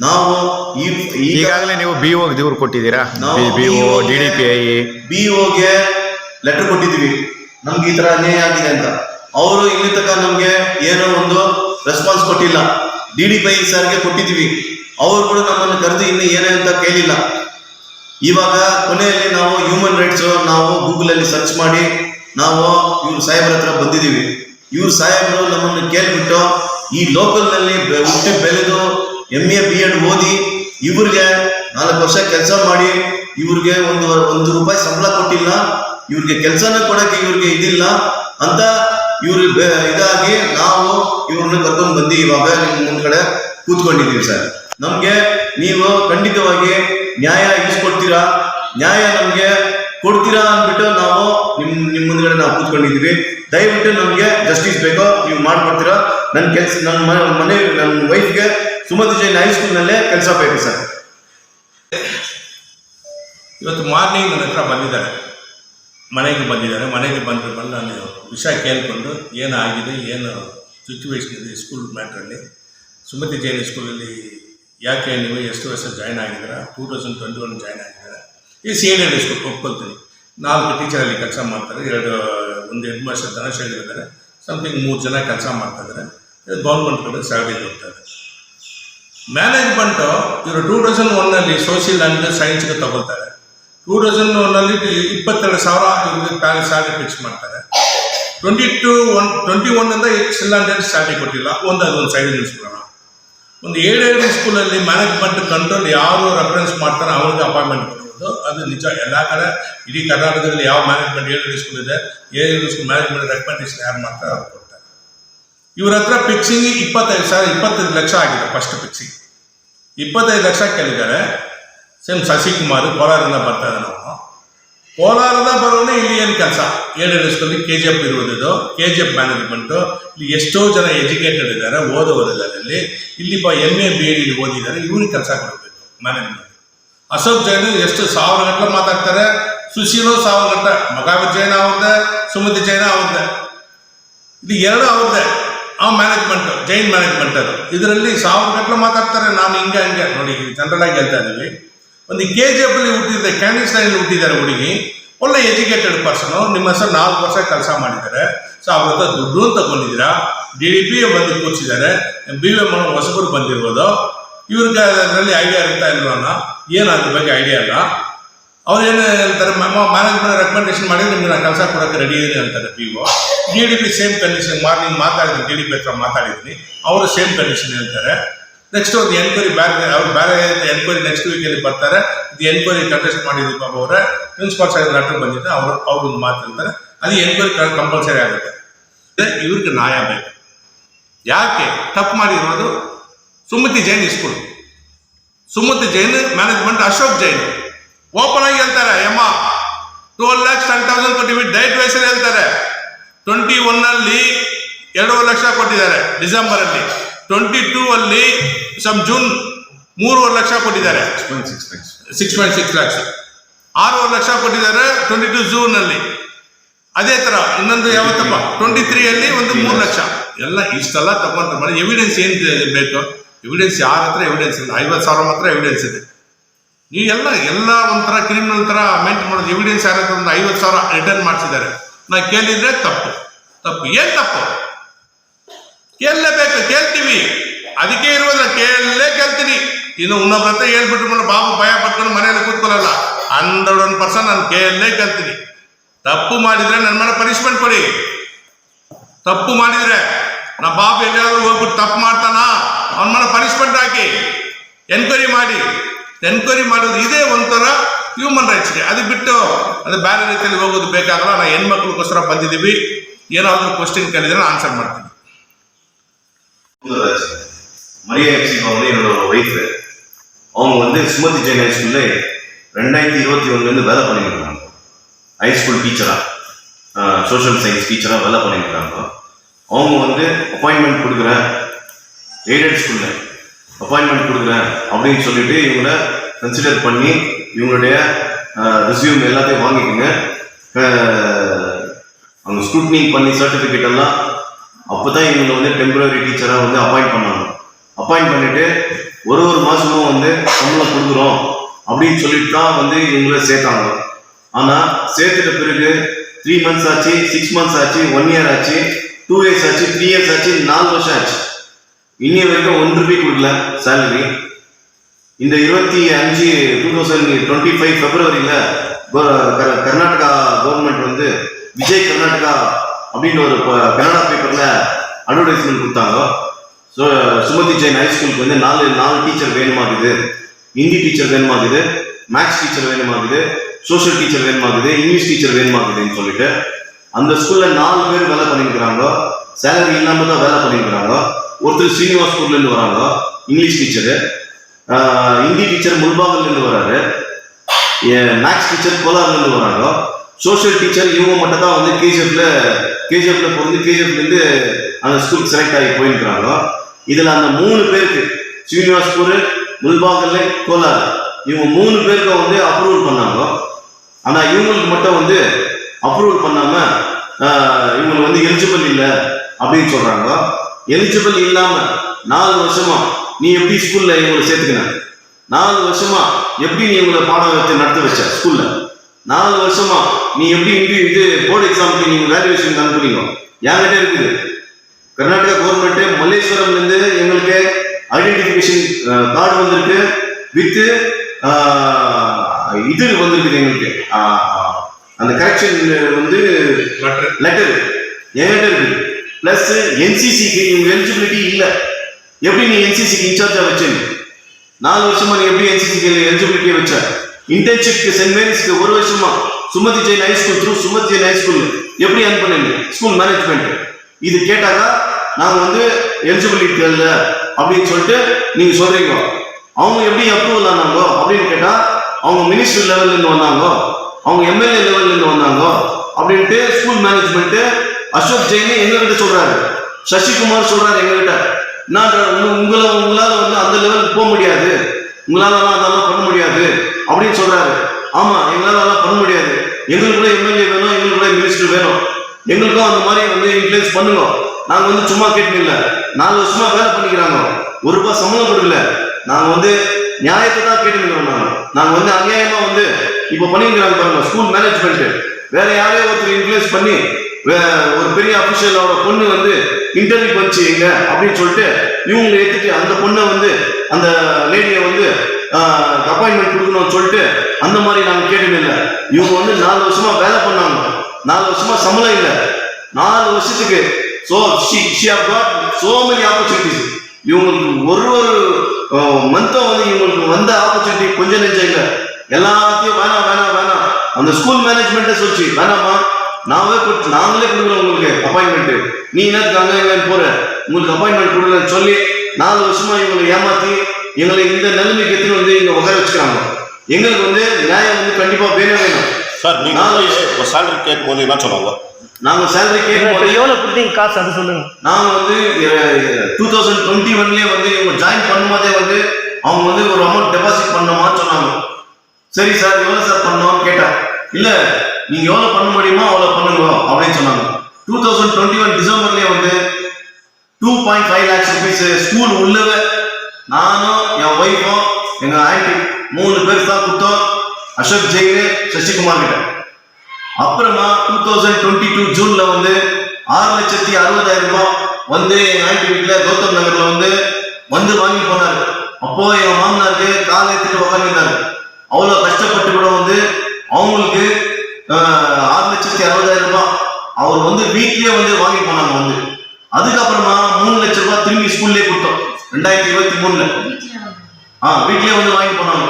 ನಾವು ಈ ಈಗಾಗಲೇ ನೀವು ಬಿ ಓ ದೂರು ಕೊಟ್ಟಿದ್ದೀರಾ? B O D D P I B ಓಗೆ letter ಕೊಟ್ಟಿದ್ದೀವಿ. ನಮ್ಗೆ ಈ ತರ ಅನ್ಯಾಯ ಆಗಿದೆ ಅಂತ. ಅವರು ಇಲ್ಲಿ ತನಕ ನಮ್ಗೆ ಏನೋ ಒಂದು ರೆಸ್ಪಾನ್ಸ್ ಕೊಟ್ಟಿಲ್ಲ. ಡಿ ಡಿ ಪೈ ಸರ್ಗೆ ಕೊಟ್ಟಿದ್ದೀವಿ. ಅವರು ಕೂಡ ನಮ್ಮನ್ನು ಕರೆದು ಇನ್ನು ಏನೇ ಅಂತ ಕೇಳಿಲ್ಲ. ಇವಾಗ ಕೊನೆಯಲ್ಲಿ ನಾವು ಹ್ಯೂಮನ್ ರೈಟ್ಸ್ ನಾವು ಗೂಗಲ್ ಅಲ್ಲಿ ಸರ್ಚ್ ಮಾಡಿ ನಾವು ಇವ್ರ ಸಾಹೇಬ್ರ ಹತ್ರ ಬಂದಿದ್ದೀವಿ. ಇವ್ರ ಸಾಹೇಬರು ನಮ್ಮನ್ನು ಕೇಳ್ಬಿಟ್ಟು ಈ ಲೋಕಲ್ನಲ್ಲಿ ಬೆ- ಹುಟ್ಟಿ ಬೆಳೆದು ಎಂ ಎ ಬಿ ಎಡ್ ಓದಿ ಇವ್ರಿಗೆ ನಾಲ್ಕು ವರ್ಷ ಕೆಲಸ ಮಾಡಿ, ಇವ್ರಿಗೆ ಒಂದು ಒಂದು ರೂಪಾಯಿ ಸಂಬಳ ಕೊಟ್ಟಿಲ್ಲ, ಇವ್ರಿಗೆ ಕೆಲಸನ ಕೊಡಕ್ಕೆ ಇವ್ರಿಗೆ ಇದಿಲ್ಲ ಅಂತ ಇವ್ರು ಇದಾಗಿ ನಾವು ಇವ್ರನ್ನ ಕರ್ಕೊಂಡು ಬಂದು ಇವಾಗ ನಿಮ್ಮ ಮುಂದ್ಗಡೆ ಕೂತ್ಕೊಂಡಿದ್ದೀವಿ ಸರ್. ನಮ್ಗೆ ನೀವು ಖಂಡಿತವಾಗಿ ನ್ಯಾಯ ಇಸ್ಕೊಡ್ತೀರಾ? ನ್ಯಾಯ ನಮ್ಗೆ ಕೊಡ್ತೀರಾ ಅಂದ್ಬಿಟ್ಟು ನಾವು ನಿಮ್ ನಿಮ್ ಮುಂದ್ಗಡೆ ನಾವು ಕೂತ್ಕೊಂಡಿದ್ದೀವಿ. ದಯವಿಟ್ಟು ನಮ್ಗೆ ಜಸ್ಟಿಸ್ ಬೇಕೋ ನೀವು ಮಾಡ್ಕೊಡ್ತೀರಾ? ನನ್ನ ಕೆಲ್ಸ ನನ್ನ ಮನೆ ನನ್ನ ವೈಫ್ಗೆ ಸುಮತಿ ಜೈನ್ ಹೈಸ್ಕೂಲ್ನಲ್ಲೇ ಕೆಲಸ ಬೇಕು ಸರ್. ಇವತ್ತು ಮಾರ್ನಿಂಗ್ ನನ್ನ ಹತ್ರ ಬಂದಿದ್ದಾರೆ. ಮನೆಗೆ ಬಂದಿದ್ದಾರೆ. ಮನೆಗೆ ಬಂದು ಬಂದು ನಾನು ವಿಷಯ ಕೇಳಿಕೊಂಡು ಏನಾಗಿದೆ, ಏನು ಸಿಚುವೇಶನ್ ಇದೆ ಸ್ಕೂಲ್ ಮ್ಯಾಟ್ರಲ್ಲಿ ಸುಮತಿ ಜೈನ್ ಸ್ಕೂಲಲ್ಲಿ ಯಾಕೆ ನೀವು ಎಷ್ಟು ವರ್ಷ ಜಾಯ್ನ್ ಆಗಿದ್ದೀರಾ? Two thousand twenty one join ಆಗಿದ್ದೀರಾ? ಈ ಸಿ ಎಲ್ ಸ್ಕೂಲ್ ಒಪ್ಕೊಳ್ತೀನಿ. ನಾಲ್ಕು ಟೀಚರಲ್ಲಿ ಕೆಲಸ ಮಾಡ್ತಾರೆ. ಎರಡು, ಒಂದು ಹೆಡ್ ಮಾಸ್ಟರ್ ಧನಶೈಲಿ ಇದ್ದಾರೆ. ಸಮಥಿಂಗ್ ಮೂರು ಜನ ಕೆಲಸ ಮಾಡ್ತಾ ಇದ್ದಾರೆ. ಗೌರ್ಮೆಂಟ್ ಕಡೆ ಸ್ಯಾಲರಿ ಕೊಡ್ತಾರೆ ಮ್ಯಾನೇಜ್ಮೆಂಟು ಇವರು ಟೂ ತೌಸಂಡ್ ಒನ್ನಲ್ಲಿ ಸೋಷಿಯಲ್ ಆ್ಯಂಡ್ ಸೈನ್ಸ್ಗೆ ತಗೊಳ್ತಾರೆ. ಟೂ ತೌಸಂಡ್ ಒನ್ನಲ್ಲಿ ಇಪ್ಪತ್ತೆರಡು ಸಾವಿರ ಇವ್ರಿಗೆ ಪ್ಯಾಲೆ ಫಿಕ್ಸ್ ಮಾಡ್ತಾರೆ. ಟ್ವೆಂಟಿ ಟು ಒನ್ ಟ್ವೆಂಟಿ ಒನ್ನಿಂದ ಸಿಲ್ ಹಂಡ್ರೆಡ್ ಸ್ಯಾಲರಿ ಕೊಟ್ಟಿಲ್ಲ. ಒಂದು ಅದೊಂದು ಸೈಡ್ ನಿಲ್ಸ್ಕೊಳ್ಳೋಣ ಒಂದು ಏಳೇಳು ಸ್ಕೂಲಲ್ಲಿ ಮ್ಯಾನೇಜ್ಮೆಂಟ್ ಕಂಟ್ರೋಲ್ ಯಾರು ರೆಫರೆನ್ಸ್ ಮಾಡ್ತಾರೆ ಅವ್ರಿಗೆ ಅಪಾಯಿಂಟ್ಮೆಂಟ್ ಕೊಡುವುದು ಅದು ನಿಜ. ಎಲ್ಲ ಕಡೆ ಇಡೀ ಕರ್ನಾಟಕದಲ್ಲಿ ಯಾವ ಮ್ಯಾನೇಜ್ಮೆಂಟ್ ಏಳೇಳು ಸ್ಕೂಲ್ ಇದೆ ಏಳೇಳು ಸ್ಕೂಲ್ ಮ್ಯಾನೇಜ್ಮೆಂಟ್ ರೆಕಮೆಂಡೇಶನ್ ಯಾರು ಮಾಡ್ತಾರೆ ಕೊಡ್ತಾರೆ. ಇವ್ರ ಹತ್ರ ಪಿಕ್ಸಿಂಗ್ ಇಪ್ಪತ್ತೈದು ಸಾವಿರ, ಇಪ್ಪತ್ತೈದು ಲಕ್ಷ ಆಗಿದೆ ಫಸ್ಟ್ ಪಿಕ್ಸಿಂಗ್ ಇಪ್ಪತ್ತೈದು ಲಕ್ಷ ಕೇಳಿದ್ದಾರೆ. ಸೇಮ್ ಶಶಿಕುಮಾರ್, ಕೋಲಾರದಿಂದ ಬರ್ತಾ ಇದ್ದಾರೆ ಅವನು. ಕೋಲಾರದ ಬರೋನೇ ಇಲ್ಲಿ ಏನು ಕೆಲಸ? ಏಳನೇ ಸ್ಕೂಲಲ್ಲಿ ಕೆ ಜಿ ಎಫ್ ಇರುವುದು ಕೆ ಜಿ ಎಫ್ ಮ್ಯಾನೇಜ್ಮೆಂಟು ಇಲ್ಲಿ ಎಷ್ಟೋ ಜನ ಎಜುಕೇಟೆಡ್ ಇದ್ದಾರೆ, ಓದೋರು ಅದರಲ್ಲಿ ಇಲ್ಲಿ ಇಲ್ಲಿ ಬ ಎಂ ಎ ಬಿ ಎಡ್ ಓದಿದ್ದಾರೆ. ಇವ್ರಿಗೆ ಕೆಲಸ ಕೊಡಬೇಕು ಮ್ಯಾನೇಜ್ಮೆಂಟ್ ಅಶೋಕ್ ಜೈನ್ ಎಷ್ಟು ಸಾವಿರ ಗಂಟೆ ಮಾತಾಡ್ತಾರೆ? ಸುಶೀಲು ಸಾವಿರ ಗಂಟೆ ಮಗಾವಿ ಜೈನ್ ಅವ್ರದ್ದೆ ಸುಮತಿ ಜೈನ ಅವ್ರದ್ದೆ ಇದು ಎರಡು ಅವ್ರದ್ದೇ ಆ ಮ್ಯಾನೇಜ್ಮೆಂಟ್ ಜೈನ್ ಮ್ಯಾನೇಜ್ಮೆಂಟ್ ಅದು. ಇದರಲ್ಲಿ ಸಾವಿರ ಗಟ್ಟಲೆ ಮಾತಾಡ್ತಾರೆ, ನಾನು ಹಿಂಗೆ, ಹಂಗೆ. ನೋಡಿ ಜನರಲ್ ಆಗಿ ಹೇಳ್ತಾ ಇದ್ದೀವಿ. ಒಂದು ಕೆ ಜಿ ಎಫ್ ಅಲ್ಲಿ ಹುಟ್ಟಿದ್ರೆ ಕ್ಯಾಂಡಿಸ್ ಲೈನ್ ಹುಟ್ಟಿದ್ದಾರೆ ಹುಡುಗಿ. ಒಳ್ಳೆ ಎಜುಕೇಟೆಡ್ ಪರ್ಸನು ನಿಮ್ಮ ಹೆಸರು ನಾಲ್ಕು ವರ್ಷ ಕೆಲಸ ಮಾಡಿದ್ದಾರೆ. ಸೊ, ಅವ್ರ ಹತ್ರ ದುಡ್ಡು ತಗೊಂಡಿದ್ದೀರಾ? ಡಿ ಡಿ ಪಿ ಬಂದು ಕೂರಿಸಿದ್ದಾರೆ. ಬಿ ಎ ಮಾಡೋ ಹೊಸಬರು ಬಂದಿರ್ಬೋದು. ಇವ್ರಿಗೆ ಅದರಲ್ಲಿ ಐಡಿಯಾ ಇರ್ತಾ ಇಲ್ವಲ್ಲ ಏನು ಅದ್ರ ಬಗ್ಗೆ ಐಡಿಯಾ ಇಲ್ಲ ಅವ್ರು ಏನು ಹೇಳ್ತಾರೆ? ಮ್ಯಾನೇಜ್ಮೆಂಟ್ ರೆಕಮೆಂಡೇಶನ್ ಮಾಡಿ ನಿಮ್ಗೆ ನಾನು ಕೆಲಸ ಕೊಡೋಕ್ಕೆ ರೆಡಿ ಇದೆ ಅಂತಾರೆ P O D D P same condition morning ಮಾತಾಡಿದ್ವಿ ಡಿ ಡಿ ಪಿ ಹತ್ರ ಮಾತಾಡಿದ್ನಿ ಅವರು ಸೇಮ್ ಕಂಡೀಷನ್ ಹೇಳ್ತಾರೆ. ನೆಕ್ಸ್ಟ್ ಒಂದು ಎನ್ಕ್ವೈರಿ ಬೇರೆ ಅವ್ರು ಬೇರೆ ಎನ್ಕ್ವೈರಿ ನೆಕ್ಸ್ಟ್ ವೀಕಲ್ಲಿ ಬರ್ತಾರೆ. ಇದು ಎನ್ಕ್ವೈರಿ ಕಂಟೆಸ್ಟ್ ಮಾಡಿದ್ವಿ ಬಾಬು ಅವರ. ಪ್ರಿನ್ಸಿಪಾಲ್ ಸಾಹೇಬ್ ಲೆಟರ್ ಬಂದಿದ್ದೆ ಅವರು ಮಾತು ಹೇಳ್ತಾರೆ. ಅದು ಎನ್ಕ್ವೈರಿ ಕಂಪಲ್ಸರಿ ಆಗುತ್ತೆ. ಇವ್ರಿಗೆ ನ್ಯಾಯ ಬೇಕು. ಯಾಕೆ? ತಪ್ಪು ಮಾಡಿರೋದು Sumati Jain school Sumati Jain management Ashok Jain. Open ಆಗಿ ಹೇಳ್ತಾರೆ, ಯಮ್ಮ ಟ್ವೆಲ್ ಲ್ಯಾಕ್ಸ್ ಟೆನ್ ತೌಸಂಡ್ ಕೊಟ್ಟಿವಿ ಡೈಟ್ ವೈಸಲ್ಲಿ ಹೇಳ್ತಾರೆ. ಟ್ವೆಂಟಿ ಒನ್ನಲ್ಲಿ ಎರಡೂವರೆ ಲಕ್ಷ ಕೊಟ್ಟಿದ್ದಾರೆ ಡಿಸೆಂಬರ್ ಅಲ್ಲಿ ಟ್ವೆಂಟಿ ಟೂ ಅಲ್ಲಿ ಸಮ್ ಜೂನ್ ಮೂರುವರೆ ಲಕ್ಷ ಕೊಟ್ಟಿದ್ದಾರೆ. ಸಿಕ್ಸ್ ಪಾಯಿಂಟ್ ಸಿಕ್ಸ್ ಲ್ಯಾಕ್ಸ್ ಆರೂವರೆ ಲಕ್ಷ ಕೊಟ್ಟಿದ್ದಾರೆ ಟ್ವೆಂಟಿ ಟೂ ಅಲ್ಲಿ. ಅದೇ ತರ ಇನ್ನೊಂದು ಯಾವತ್ತಪ್ಪ? ಟ್ವೆಂಟಿ ತ್ರೀ ಅಲ್ಲಿ ಒಂದು ಮೂರು ಲಕ್ಷ. ಎಲ್ಲ ಇಷ್ಟೆಲ್ಲ ತಗೊಂಡ್ರೆ. ಮಾಡಿ ಎವಿಡೆನ್ಸ್ ಏನು ಬೇಕು? ಎವಿಡೆನ್ಸ್ ಯಾರ ಹತ್ರ? ಎವಿಡೆನ್ಸ್ ಇಲ್ಲ. ಐವತ್ತು ಸಾವಿರ ಮಾತ್ರ ಎವಿಡೆನ್ಸ್ ಇದೆ. ಈ ಎಲ್ಲ ಎಲ್ಲ ಒಂಥರ ಕ್ರಿಮಿನಲ್ ತರ ಮೇಂಟೈನ್ ಮಾಡೋದು. ಎವಿಡೆನ್ಸ್ ಯಾರ ಹತ್ರ? ಒಂದು ಐವತ್ತು ಸಾವಿರ ರಿಟರ್ನ್ ಮಾಡಿಸಿದ್ದಾರೆ. ನಾ ಕೇಳಿದ್ರೆ ತಪ್ಪು. ತಪ್ಪು. ಏನ್ ತಪ್ಪು? ಕೇಳಲೇಬೇಕು, ಕೇಳ್ತೀವಿ. ಅದಕ್ಕೆ ಇರುವುದಿಲ್ಲ ಕೇಳಲೇ ಕೇಳ್ತೀನಿ. ಇನ್ನು ಇನ್ನೊಬ್ರ ಹತ್ರ ಬಾಬು ಭಯ ಪಟ್ಕೊಂಡು ಮನೆಯಲ್ಲಿ ಕೂತ್ಕೊಳ್ಳಲ್ಲ. ಹಂಡ್ರೆಡ್ ಒನ್ ಪರ್ಸೆಂಟ್ ನಾನು ಕೇಳಲೇ ಕೇಳ್ತೀನಿ. ತಪ್ಪು ಮಾಡಿದ್ರೆ ನನ್ನ ಮೇಲೆ ಪನಿಷ್ಮೆಂಟ್ ಕೊಡಿ. ತಪ್ಪು ಮಾಡಿದ್ರೆ ನಾ ಬಾಬು ಎಲ್ಲಾದ್ರೂ ಹೋಗ್ಬಿಟ್ಟು ತಪ್ಪು ಮಾಡ್ತಾನಾ? ಅವನ ಮೇಲೆ ಪನಿಷ್ಮೆಂಟ್ ಹಾಕಿ. ಎನ್ಕ್ವೈರಿ ಮಾಡಿ. ಎನ್ಕ್ವೈರಿ ಮಾಡೋದು ಇದೇ ಒಂಥರ ಹ್ಯೂಮನ್ ರೈಟ್ಸ್ಗೆ ಅದು ಬಿಟ್ಟು ಅದು ಬೇರೆ ರೀತಿಯಲ್ಲಿ ಹೋಗೋದು ಬೇಕಾಗಲ್ಲ ನಾ ಹೆಣ್ಮಕ್ಳಿಗೋಸ್ಕರ ಬಂದಿದ್ದೀವಿ ಏನಾದರೂ ಕ್ವಶನ್ ಕೇಳಿದ್ರೆ ಆನ್ಸರ್ ಮಾಡ್ತೀನಿ ಮರಿಯ ಎಫ್ ಸಿ ಭವನ என்னோட ஒய்ஃப் அவங்க வந்து சுமதி ஜெயின் ஹைஸ்கூல்ல ரெண்டாயிரத்தி இருபத்தி ஒன்றுலேருந்து வேலை பண்ணிட்டு இருக்காங்க ஹைஸ்கூல் டீச்சராக சோஷியல் சயின்ஸ் டீச்சராக வேலை பண்ணிட்டு இருக்காங்க அவங்க வந்து அப்பாயின்மெண்ட் கொடுக்குறேன் எய்டட் ஸ்கூலில் அப்பாயின்மெண்ட் கொடுக்குறேன் அப்படின்னு சொல்லிட்டு இவங்கள கன்சிடர் பண்ணி இவங்களுடைய ரெசியூம் எல்லாத்தையும் வாங்கிக்கோங்க. அவங்க ஸ்க்ரூட்னி பண்ணி சர்டிஃபிகேட் எல்லாம் அப்போ தான் இவங்களை வந்து டெம்பரரி டீச்சராக வந்து அப்பாயிண்ட் பண்ணாங்க. அப்பாயிண்ட் பண்ணிட்டு ஒரு ஒரு மாதமும் வந்து சம்பளம் கொடுக்குறோம் அப்படின்னு சொல்லிட்டு தான் வந்து இவங்கள சேர்த்தாங்க. ஆனால் சேர்த்துட்ட பிறகு த்ரீ மந்த்ஸ் ஆச்சு சிக்ஸ் மந்த்ஸ் ஆச்சு ஒன் இயர் ஆச்சு டூ இயர்ஸ் ஆச்சு த்ரீ இயர்ஸ் ஆச்சு நாலு வருஷம் ஆச்சு. இன்னி வரைக்கும் ஒன் ரூபாய் கொடுக்கல சேலரி இந்த இருபத்தி அஞ்சு டூ தௌசண்ட் டுவெண்ட்டி ஃபைவ் ஃபெப்ரவரியில் கர்நாடகா கவர்மெண்ட் வந்து விஜய் கர்நாடகா அப்படின்ற ஒரு கனடா கன்னடா பேப்பரில் அட்வர்டைஸ்மெண்ட் கொடுத்தாங்க. ஸோ சுமதி ஜெயின் ஹைஸ்கூலுக்கு வந்து நாலு நாலு டீச்சர் வேணுமாகுது ஹிந்தி டீச்சர் வேணுமாகுது மேக்ஸ் டீச்சர் வேணுமாகுது சோஷியல் டீச்சர் வேணுமாகுது இங்கிலீஷ் டீச்சர் வேணுமாகுதுன்னு சொல்லிட்டு அந்த ஸ்கூலில் நாலு பேர் வேலை பண்ணியிருக்கிறாங்க சேலரி இல்லாமல் தான் வேலை பண்ணியிருக்கிறாங்க ஒருத்தர் ஸ்ரீனிவாஸ் ஸ்கூல்லேருந்து வராங்க. இங்கிலீஷ் டீச்சரு ஹிந்தி டீச்சர் முல்பாகல்லேருந்து வராரு. மேக்ஸ் டீச்சர் கோலார்லேருந்து வராங்க. சோஷியல் டீச்சர் இவங்க மட்டும் தான் வந்து கேஜிஎஃப்ல கேஜிஎஃப்ல பிறந்து கேஜிஎஃப்லேருந்து அந்த ஸ்கூலுக்கு செலக்ட் ஆகி போயிருக்கிறாங்க. இதில் அந்த மூணு பேருக்கு ஸ்ரீனிவாஸ்பூர் முல்பாகல் கோலார் இவங்க மூணு பேருக்கு வந்து அப்ரூவல் பண்ணாங்க. ஆனால் இவங்களுக்கு மட்டும் வந்து அப்ரூவல் பண்ணாமல் இவங்களுக்கு வந்து எலிஜிபிள் இல்லை அப்படின்னு சொல்கிறாங்க எலிஜிபிள் இல்லாமல் நாலு வருஷமாக நீ எப்படி ஸ்கூலில் இவங்களை சேர்த்துக்கின? நாலு வருஷமா எப்படி நீ இவங்களை பாடம் வச்சு நடத்த வச்ச ஸ்கூல்ல? நாலு வருஷமா நீ எப்படி இது இது போர்டு எக்ஸாமுக்கு நீங்க வேல்யூவேஷன் அனுப்புறீங்க என்கிட்ட இருக்குது? கர்நாடகா கவர்மெண்ட் மல்லேஸ்வரம்ல இருந்து எங்களுக்கு ஐடென்டிஃபிகேஷன் கார்டு வந்திருக்கு. வித்து இது வந்திருக்குது எங்களுக்கு. அந்த கரெக்ஷன் வந்து லெட்டர் லெட்டர் என்கிட்ட இருக்கு பிளஸ் என்சிசிக்கு இவங்க எலிஜிபிலிட்டி இல்லை. எப்படி நீ என்சிசிக்கு இன்சார்ஜா வச்சீங்க நாலு வருஷமா நீ எப்படி என்சிசிக்கு எலிஜிபிலிட்டியை வச்ச? இன்டர்ன்ஷிப்க்கு சென்ட் மேரிஸ்க்கு ஒரு வருஷமா? Sumati Jain high school through Sumati Jain high school எப்படி பண்ணி ஸ்கூல் மேனேஜ்மெண்ட் இது கேட்டாக்கா நாங்க வந்து எலிஜிபிலிட்டி இல்லை அப்படின்னு சொல்லிட்டு நீங்க சொல்றீங்க. அவங்க எப்படி அப்ரூவல் ஆனாங்களோ அப்படின்னு கேட்டா அவங்க மினிஸ்டர் லெவல்ல இருந்து வந்தாங்க. அவங்க எம்எல்ஏ லெவல்ல இருந்து வந்தாங்க. அப்படின்ட்டு ஸ்கூல் மேனேஜ்மெண்ட் அசோக் ஜெயின் எங்ககிட்ட சொல்றாரு. சசிகுமார் சொல்றாரு எங்ககிட்ட. நான் உங்களை உங்களால் வந்து அந்த லெவலுக்கு போக முடியாது. உங்களாலலாம் அதெல்லாம் பண்ண முடியாது. அப்படின்னு சொல்றாரு. ஆமா எங்களால் அதெல்லாம் பண்ண முடியாது. எங்களுக்கு கூட எம்எல்ஏ வேணும் எங்களுக்குள்ள மினிஸ்டர் வேணும். எங்களுக்கும் அந்த மாதிரி வந்து இன்ஃபுளுஸ் பண்ணுங்க. நாங்கள் வந்து சும்மா கேட்டு இல்ல. நாலு வருஷமா வேலை பண்ணிக்கிறாங்க. ஒரு ரூபாய் சம்பளம் கொடுக்கல நாங்கள் வந்து நியாயத்தை தான் கேட்டுக்கிறோம் நாங்கள் நாங்கள் வந்து அநியாயமா வந்து இப்போ பண்ணிக்கிறாங்க பாருங்க. ஸ்கூல் மேனேஜ்மெண்ட் வேற யாரையோ ஒருத்தர் இன்ஃபுளுஸ் பண்ணி வே- ஒரு பெரிய அபிஷியலோட பொண்ணு வந்து இன்டர்வியூ வந்துச்சு அப்படின்னு சொல்லிட்டு இவங்களை எடுத்துட்டு அந்த பொண்ணை வந்து அந்த லேடியை வந்து அப்பாயின்மெண்ட் கொடுக்கணும்னு சொல்லிட்டு அந்த மாதிரி நாங்கள் கேட்டது இல்லை. இவங்க வந்து நாலு வருஷமா வேலை பண்ணாங்க. நாலு வருஷமா சம்பளம் இல்லை. நாலு வருஷத்துக்கு so she have got so many opportunities இவங்களுக்கு ஒரு ஒரு மந்த்தும் வந்து இவங்களுக்கு வந்த ஆப்பர்ச்சுனிட்டி கொஞ்சம் நெஞ்சம் இல்லை. எல்லாத்தையும் வேணாம் வேணாம் வேணாம். அந்த ஸ்கூல் மேனேஜ்மெண்ட்டே சொல்லிச்சு வேணாமா நாங்களே கொடுத்து நாங்களே கொடுக்குறோம் உங்களுக்கு அப்பாயின்மெண்ட் நீ என்னத்துக்கு அங்கே எங்கன்னு போற? உங்களுக்கு அப்பாயின்மெண்ட் கொடுக்கலன்னு சொல்லி நாலு வருஷமா இவங்களை ஏமாத்தி எங்களை இந்த நிலைமைக்கு எடுத்துட்டு வந்து இங்க உட்கார வச்சுக்கிறாங்க. எங்களுக்கு வந்து நியாயம் வந்து கண்டிப்பா வேணும் வேணும். சார் வருஷம். சேலரி கேட்கும் போது என்ன சொன்னாங்க? நாங்க சேலரி இப்போ கேட்கும் எவ்வளோ கொடுத்தீங்க காசு அது சொல்லுங்க. நாங்க வந்து டூ தௌசண்ட் டுவெண்ட்டி ஒன்லயே வந்து இவங்க ஜாயின் பண்ணும்போதே வந்து அவங்க வந்து ஒரு அமௌண்ட் டெபாசிட் பண்ணோமான்னு சொன்னாங்க. சரி சார் எவ்வளவு சார் பண்ணோம்னு கேட்டேன் இல்ல நீங்க எவ்வளவு பண்ண முடியுமோ அவ்வளவு பண்ணுங்க அப்படின்னு சொன்னாங்க. டூ தௌசண்ட் டுவெண்ட்டி ஒன் டிசம்பர்லயே வந்து two point five lakhs rupees school உள்ளவே நானும் என் ஒய்ஃபும் எங்க ஆண்டி மூணு பேர் தான் கொடுத்தோம். அசோக் ஜெயிலு சசிகுமார் கிட்ட. அப்புறமா டூ தௌசண்ட் டுவெண்ட்டி டூ ஜூன்ல வந்து ஆறு லட்சத்தி அறுபதாயிரம் ரூபாய் வந்து எங்க ஆண்டி வீட்டுல கௌதம் நகர்ல வந்து வந்து வாங்கி போனாரு. அப்போ எங்க மாமனாருக்கு கால் எடுத்துட்டு உட்காந்துருந்தாரு அவ்வளவு கஷ்டப்பட்டு கூட வந்து அவங்களுக்கு ஆறு லட்சத்தி அறுபதாயிரம் ரூபாய். அவர் வந்து வீட்லயே வந்து வாங்கி போனாங்க வந்து. அதுக்கப்புறமா மூணு லட்சம் ரூபாய் திரும்பி ஸ்கூல்லே கொடுத்தோம். ரெண்டாயிரத்தி இருபத்தி மூணுல. ஆ வீட்லயே வந்து வாங்கி போனாங்க.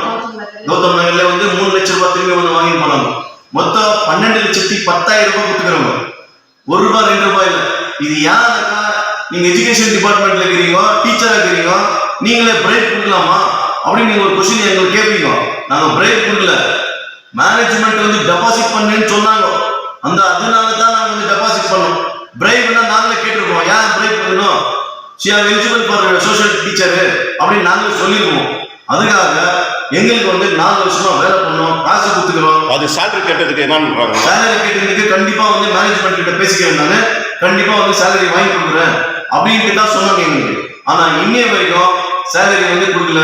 கௌதம் நகர்ல. வந்து மூணு லட்சம் ரூபாய் திரும்பி வந்து வாங்கி போனாங்க. மொத்தம் பன்னெண்டு லட்சத்தி பத்தாயிரம் ரூபாய் கொடுத்துக்கிறவங்க. ஒரு ரூபாய் ரெண்டு ரூபாய் இல்ல. இது யாருக்கா நீங்க எஜுகேஷன் டிபார்ட்மெண்ட்ல இருக்கிறீங்க டீச்சரா இருக்கிறீங்க நீங்களே பிரேக் கொடுக்கலாமா? அப்படின்னு நீங்க ஒரு கொஸ்டின் எங்களுக்கு கேட்பீங்க. நாங்க பிரேக் கொடுக்கல. மேனேஜ்மெண்ட் வந்து டெபாசிட் பண்ணுன்னு சொன்னாங்க. அந்த அதனால தான் நாங்க வந்து டெபாசிட் பண்ணோம். பிரைப்னா நாங்களே கேட்டிருக்கோம். ஏன் பிரைப் பண்ணணும்? She are eligible for social teacher அப்படின்னு நாங்களே சொல்லியிருக்கோம் அதுக்காக எங்களுக்கு வந்து நாலு வருஷமா வேலை பண்ணோம். காசு கொடுத்துக்கிறோம். அது சேலரி கேட்டதுக்கு என்னன்றாங்க சேலரி கேட்டதுக்கு கண்டிப்பா வந்து மேனேஜ்மெண்ட் கிட்ட பேசிக்கிறேன் நானு கண்டிப்பா வந்து சேலரி வாங்கி கொடுக்குறேன் அப்படின்ட்டு தான் சொன்னாங்க எங்களுக்கு. ஆனா இன்னைய வரைக்கும் சேலரி வந்து கொடுக்கல.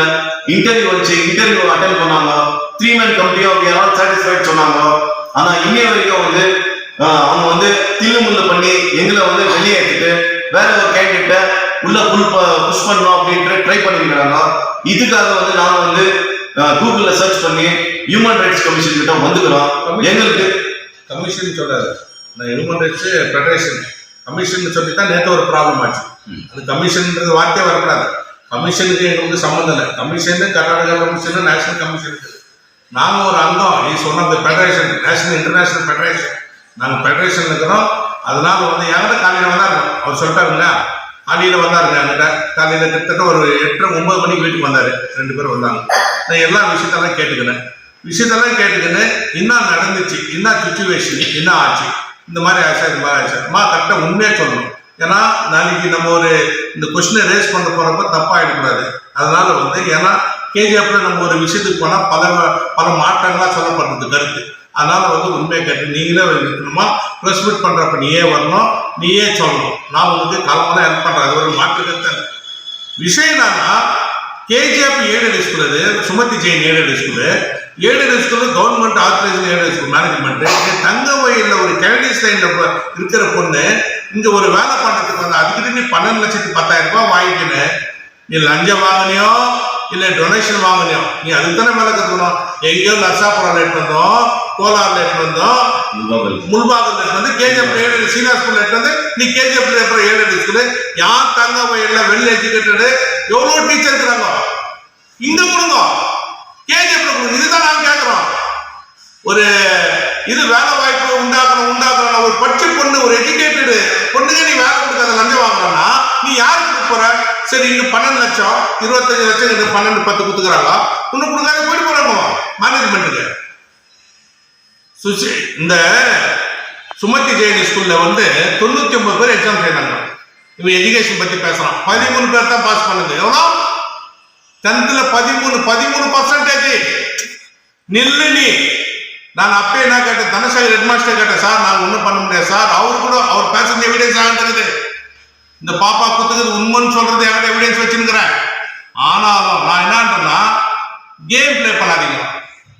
இன்டர்வியூ வச்சு இன்டர்வியூ அட்டன் பண்ணாங்க. த்ரீ மேன் கம்பெனி ஆஃப் யாராவது சாட்டிஸ்ஃபைட் சொன்னாங்க ஆனா இன்னைய வரைக்கும் வந்து அவங்க வந்து தில்லு முள்ளு பண்ணி எங்களை வந்து வெளியே எடுத்துட்டு வேற ஒரு கேண்டிடேட்ட உள்ள புல் புஷ் பண்ணணும் அப்படின்ட்டு ட்ரை பண்ணிருக்காங்க இதுக்காக வந்து நாங்க வந்து கூகுள்ல சர்ச் பண்ணி ஹியூமன் ரைட்ஸ் கமிஷன் கிட்ட வந்துக்கிறோம். எங்களுக்கு கமிஷன் நான் ஹியூமன் ரைட்ஸ் ஃபெடரேஷன் கமிஷன் சொல்லி தான் நேற்று ஒரு ப்ராப்ளம் ஆச்சு. அது கமிஷன்ன்றது வார்த்தையே வரக்கூடாது. கமிஷனுக்கு எங்களுக்கு சம்மந்தம் இல்லை. Commission Karnataka commission national commission இருக்குது நாங்கள் ஒரு அங்கம். நீ சொன்ன அந்த ஃபெடரேஷன் நேஷனல் இன்டர்நேஷனல் ஃபெடரேஷன் நாங்கள் ஃபெடரேஷன் இருக்கிறோம். அதனால வந்து என்கிட்ட காலையில் வந்தார் அவர் சொல்லிட்டாருங்க காலையில் வந்தாருங்க என்கிட்ட. காலையில் கிட்டத்தட்ட ஒரு எட்டரை ஒன்பது மணிக்கு வீட்டுக்கு வந்தார். ரெண்டு பேரும் வந்தாங்க. நான் எல்லா விஷயத்தெல்லாம் கேட்டுக்கினேன். விஷயத்தெல்லாம் கேட்டுக்கின்னு என்ன நடந்துச்சு? என்ன சுச்சுவேஷன் என்ன ஆச்சு? இந்த மாதிரி ஆச்சா இந்த மாதிரி ஆச்சா. அம்மா கரெக்டாக உண்மையாக சொல்லணும். ஏன்னா நாளைக்கு நம்ம ஒரு இந்த கொஸ்டினை ரேஸ் பண்ண போகிறப்ப தப்பாக ஆகிடக்கூடாது அதனால வந்து ஏன்னா கேஜிஎஃப்ல நம்ம ஒரு விஷயத்துக்கு போனால் பல பல மாற்றங்களாக சொல்லப்படுறது கருத்து. அதனால வந்து உண்மையை கேட்டு நீங்களே இருக்கணுமா ப்ரெஸ் மீட் பண்ணுறப்ப நீயே வரணும் நீயே சொல்லணும். நான் உங்களுக்கு காலமெல்லாம் ஹெல்ப் பண்ணுறேன் அது ஒரு மாற்று கருத்து விஷயம் என்னன்னா KGF aided school Sumati Jain aided school aided school government authorisation aided school management தங்க வயலில் ஒரு கேண்டிஸ் லைனில் இருக்கிற பொண்ணு இங்க ஒரு வேலை பண்றதுக்கு வந்து அதுக்கிட்ட நீ பன்னெண்டு லட்சத்து பத்தாயிரம் ரூபாய் வாங்கிக்கின்னு நீ லஞ்சம் வாங்கினியோ இல்ல டொனேஷன் வாங்கினியோ நீ அதுக்கு தானே வேலை கத்துக்கணும் எங்கேயோ நர்சாபுரம் எட்டு வந்தோம் கோலார்ல எட்டு வந்தோம். முல்பாகல் எட்டு வந்து கேஜிஎஃப் ஏழு சீனியர் ஸ்கூல் எட்டு வந்து நீ கேஜிஎஃப் அப்புறம் ஏழு ஸ்கூலு யார் தங்க வயல்ல வெல் எஜுகேட்டடு எவ்வளவு டீச்சர் இருக்கிறாங்க இங்க கொடுங்க. கேஜிஎஃப் கொடுங்க. இதுதான் நாங்க கேட்கிறோம். ஒரு இது வேலை வாய்ப்பு உண்டாக்கணும் உண்டாக்கணும் ஒரு பச்சை பொண்ணு ஒரு எஜுகேட்டடு பொண்ணுங்க நீ வேலை கொடுக்காத லஞ்சம் வாங்குறன்னா நீ யாருக்கு போற? சரி இங்க பன்னெண்டு லட்சம். இருபத்தஞ்சு லட்சம் இங்க பன்னெண்டு பத்து கொடுத்துக்கிறாங்க இன்னும் கொடுக்காத போயிட்டு போறாங்க. மேனேஜ்மெண்ட்டுக்கு சுசி இந்த சுமதி ஜெயினி ஸ்கூல்ல வந்து தொண்ணூத்தி ஒன்பது பேர் எக்ஸாம் செய்யறாங்க. இவன் எஜுகேஷன் பத்தி பேசுறான். பதிமூணு பேர் தான் பாஸ் பண்ணுது. எவ்வளோ? டென்த்ல பதிமூணு பதிமூணு பர்சன்டேஜ் நில்லு நீ. நான் அப்பயே என்ன கேட்டேன்? தனசாகர் ஹெட் மாஸ்டர் கேட்டேன் சார் நான் ஒன்றும் பண்ண முடியாது. சார் அவர் கூட அவர் பேசுறது எவிடன்ஸ் ஆகிட்டு இந்த பாப்பா குத்துக்கிறது உண்மைன்னு சொல்றது என்கிட்ட எவிடன்ஸ் வச்சுருக்கிறேன் ஆனாலும் நான் என்னன்றேன்னா கேம் ப்ளே பண்ணாதீங்க.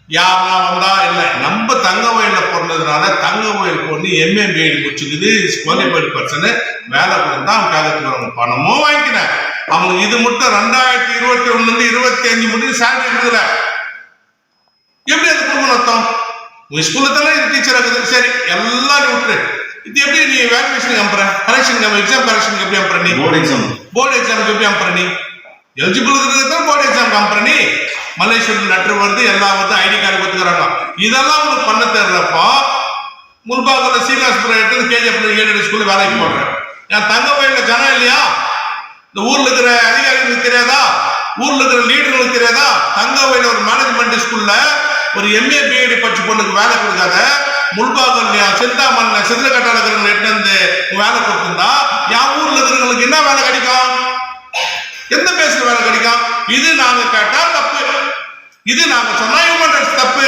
யாரெல்லாம் வந்தா இல்லை நம்ம தங்க வயலில் பிறந்ததுனால தங்க வயல் பொண்ணு எம்ஏ பிஎட் முடிச்சுக்குது. குவாலிஃபைடு பர்சனு வேலை கொடுத்தா அவன் கேட்கறதுக்கு பணமும் வாங்கிக்கினேன் அவங்க இது மட்டும் ரெண்டாயிரத்தி இருபத்தி ஒண்ணுலேருந்து இருபத்தி அஞ்சு மட்டும் சேலரி கொடுக்கல எப்படி அது குடும்பம் அர்த்தம் உங்க ஸ்கூல்ல தானே டீச்சர் இருக்குது சரி எல்லாரும் விட்டுரு. இது எப்படி நீ வேல்யூவேஷன் அனுப்புற? கரெக்ஷன் எக்ஸாம் கரெக்ஷன் எப்படி அனுப்புற நீ? போர்டு எக்ஸாம் போர்டு எக்ஸாமுக்கு எப்படி அனுப்புற நீ? எலிஜிபிள் இருக்கிறது தான் போர்டு எக்ஸாம் அனுப்புற நீ. மலேசியன் லெட்டர் வருது எல்லாம் வந்து ஐடி கார்டு கொடுத்துக்கிறாங்க. இதெல்லாம் உனக்கு பண்ண தெரியலப்பா. முன்பாக சீனியர்ஸ் எடுத்து கேஜிஎஃப் ஏழு ஸ்கூல்ல வேலைக்கு போடுறேன். என் தங்க வயல்ல ஜனம் இல்லையா? இந்த ஊர்ல இருக்கிற அதிகாரிகளுக்கு தெரியாதா? ஊர்ல இருக்கிற லீடர்களுக்கு தெரியாதா? தங்க வயல் ஒரு மேனேஜ்மெண்ட் ஸ்கூல்ல ஒரு எம்ஏ பிஎடி படிச்ச பொண்ணுக்கு வேலை கொடுக்காத. முல்பாகல்யா சிந்தாமல்ல சிதில கட்டாட இருக்கிறவங்க எட்டு வந்து வேலை கொடுத்துருந்தா என் ஊர்ல இருக்கிறவங்களுக்கு என்ன வேலை கிடைக்கும்? எந்த பேசுற வேலை கிடைக்கும்? இது நாங்க கேட்டா தப்பு. இது நாங்க சொன்னா ஹியூமன் ரைட்ஸ் தப்பு.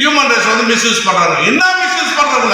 ஹியூமன் ரைட்ஸ் வந்து மிஸ்யூஸ் பண்றாங்க. என்ன மிஸ்யூஸ் பண்றவங்கள